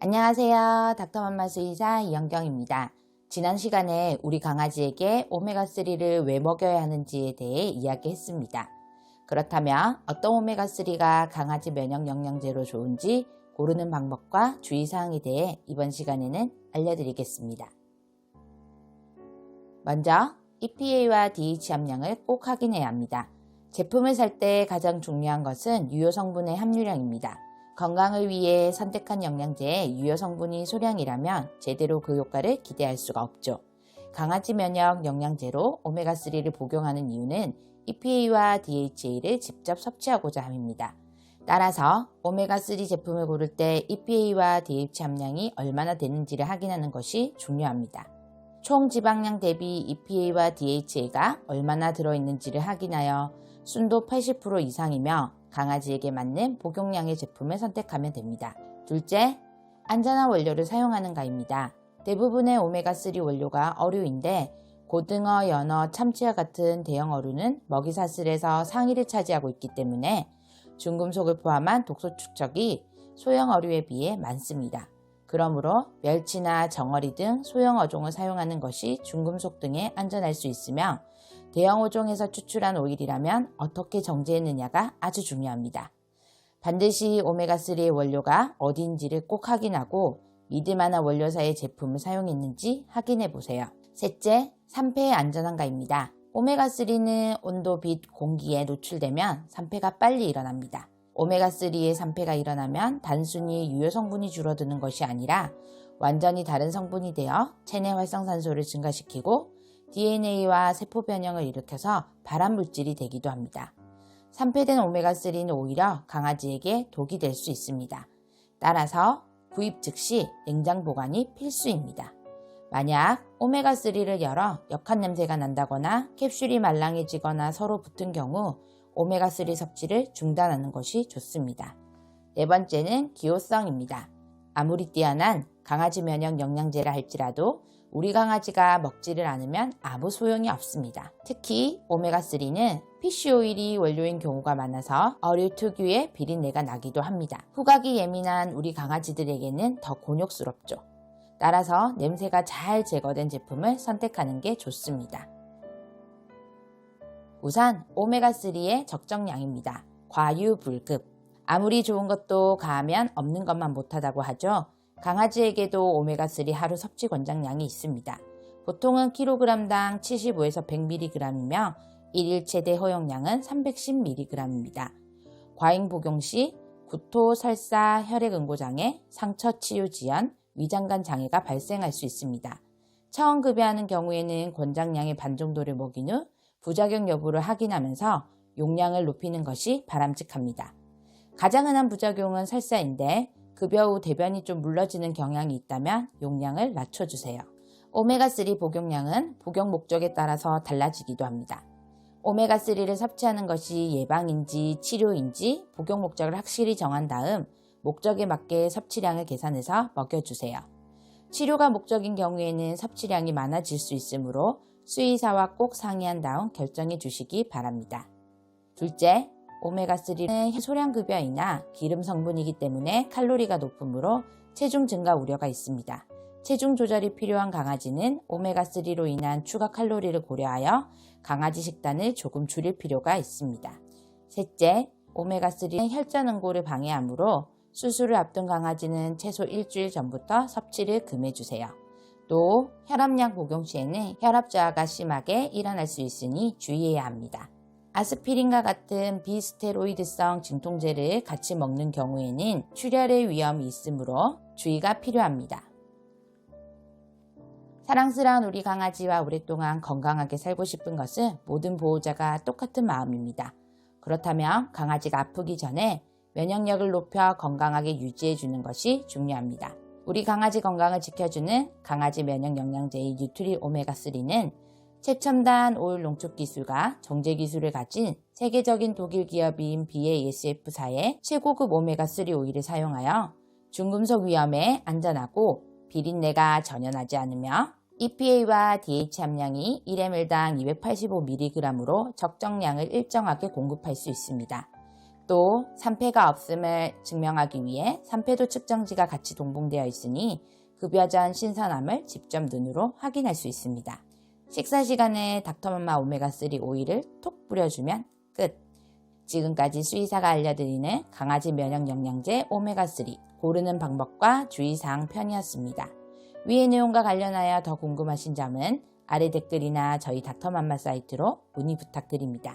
안녕하세요. 닥터맘마 수의사 이영경입니다. 지난 시간에 우리 강아지에게 오메가3를 왜 먹여야 하는지에 대해 이야기했습니다. 그렇다면 어떤 오메가3가 강아지 면역 영양제로 좋은지 고르는 방법과 주의사항에 대해 이번 시간에는 알려드리겠습니다. 먼저 EPA와 DH 함량을 꼭 확인해야 합니다. 제품을 살 때 가장 중요한 것은 유효 성분의 함유량입니다. 건강을 위해 선택한 영양제의 유효 성분이 소량이라면 제대로 그 효과를 기대할 수가 없죠. 강아지 면역 영양제로 오메가3를 복용하는 이유는 EPA와 DHA를 직접 섭취하고자 함입니다. 따라서 오메가3 제품을 고를 때 EPA와 DHA 함량이 얼마나 되는지를 확인하는 것이 중요합니다. 총 지방량 대비 EPA와 DHA가 얼마나 들어있는지를 확인하여 순도 80% 이상이며 강아지에게 맞는 복용량의 제품을 선택하면 됩니다. 둘째, 안전한 원료를 사용하는가입니다. 대부분의 오메가3 원료가 어류인데 고등어, 연어, 참치와 같은 대형 어류는 먹이 사슬에서 상위를 차지하고 있기 때문에 중금속을 포함한 독소 축적이 소형 어류에 비해 많습니다. 그러므로 멸치나 정어리 등 소형 어종을 사용하는 것이 중금속 등에 안전할 수 있으며 대형 어종에서 추출한 오일이라면 어떻게 정제했느냐가 아주 중요합니다. 반드시 오메가3의 원료가 어디인지를 꼭 확인하고 믿을만한 원료사의 제품을 사용했는지 확인해 보세요. 셋째, 산패의 안전한가입니다. 오메가3는 온도, 빛, 공기에 노출되면 산패가 빨리 일어납니다. 오메가3의 산패가 일어나면 단순히 유효 성분이 줄어드는 것이 아니라 완전히 다른 성분이 되어 체내 활성산소를 증가시키고 DNA와 세포 변형을 일으켜서 발암 물질이 되기도 합니다. 산패된 오메가3는 오히려 강아지에게 독이 될 수 있습니다. 따라서 구입 즉시 냉장 보관이 필수입니다. 만약 오메가3를 열어 역한 냄새가 난다거나 캡슐이 말랑해지거나 서로 붙은 경우 오메가3 섭취를 중단하는 것이 좋습니다. 네 번째는 기호성입니다. 아무리 뛰어난 강아지 면역 영양제라 할지라도 우리 강아지가 먹지를 않으면 아무 소용이 없습니다. 특히 오메가3는 피쉬 오일이 원료인 경우가 많아서 어류 특유의 비린내가 나기도 합니다. 후각이 예민한 우리 강아지들에게는 더 곤욕스럽죠. 따라서 냄새가 잘 제거된 제품을 선택하는 게 좋습니다. 우선 오메가3의 적정량입니다. 과유불급. 아무리 좋은 것도 가하면 없는 것만 못하다고 하죠. 강아지에게도 오메가3 하루 섭취 권장량이 있습니다. 보통은 킬로그램당 75에서 100mg이며 일일 최대 허용량은 310mg입니다. 과잉 복용 시 구토, 설사, 혈액 응고 장애, 상처 치유 지연, 위장관 장애가 발생할 수 있습니다. 처음 급여하는 경우에는 권장량의 반 정도를 먹인 후 부작용 여부를 확인하면서 용량을 높이는 것이 바람직합니다. 가장 흔한 부작용은 설사인데 급여 후 대변이 좀 물러지는 경향이 있다면 용량을 낮춰주세요. 오메가3 복용량은 복용 목적에 따라서 달라지기도 합니다. 오메가3를 섭취하는 것이 예방인지 치료인지 복용 목적을 확실히 정한 다음 목적에 맞게 섭취량을 계산해서 먹여주세요. 치료가 목적인 경우에는 섭취량이 많아질 수 있으므로 수의사와 꼭 상의한 다음 결정해 주시기 바랍니다. 둘째, 오메가3는 소량급여이나 기름 성분이기 때문에 칼로리가 높으므로 체중 증가 우려가 있습니다. 체중 조절이 필요한 강아지는 오메가3로 인한 추가 칼로리를 고려하여 강아지 식단을 조금 줄일 필요가 있습니다. 셋째, 오메가3는 혈전 응고를 방해하므로 수술을 앞둔 강아지는 최소 일주일 전부터 섭취를 금해주세요. 또 혈압약 복용 시에는 혈압 저하가 심하게 일어날 수 있으니 주의해야 합니다. 아스피린과 같은 비스테로이드성 진통제를 같이 먹는 경우에는 출혈의 위험이 있으므로 주의가 필요합니다. 사랑스러운 우리 강아지와 오랫동안 건강하게 살고 싶은 것은 모든 보호자가 똑같은 마음입니다. 그렇다면 강아지가 아프기 전에 면역력을 높여 건강하게 유지해 주는 것이 중요합니다. 우리 강아지 건강을 지켜주는 강아지 면역 영양제의 뉴트리 오메가3는 최첨단 오일 농축 기술과 정제 기술을 가진 세계적인 독일 기업인 BASF사의 최고급 오메가3 오일을 사용하여 중금속 위험에 안전하고 비린내가 전혀 나지 않으며 EPA와 DH 함량이 1ml당 285mg으로 적정량을 일정하게 공급할 수 있습니다. 또 산패가 없음을 증명하기 위해 산패도 측정지가 같이 동봉되어 있으니 급여 전 신선함을 직접 눈으로 확인할 수 있습니다. 식사 시간에 닥터맘마 오메가3 오일을 톡 뿌려주면 끝. 지금까지 수의사가 알려드리는 강아지 면역 영양제 오메가3 고르는 방법과 주의사항 편이었습니다. 위의 내용과 관련하여 더 궁금하신 점은 아래 댓글이나 저희 닥터맘마 사이트로 문의 부탁드립니다.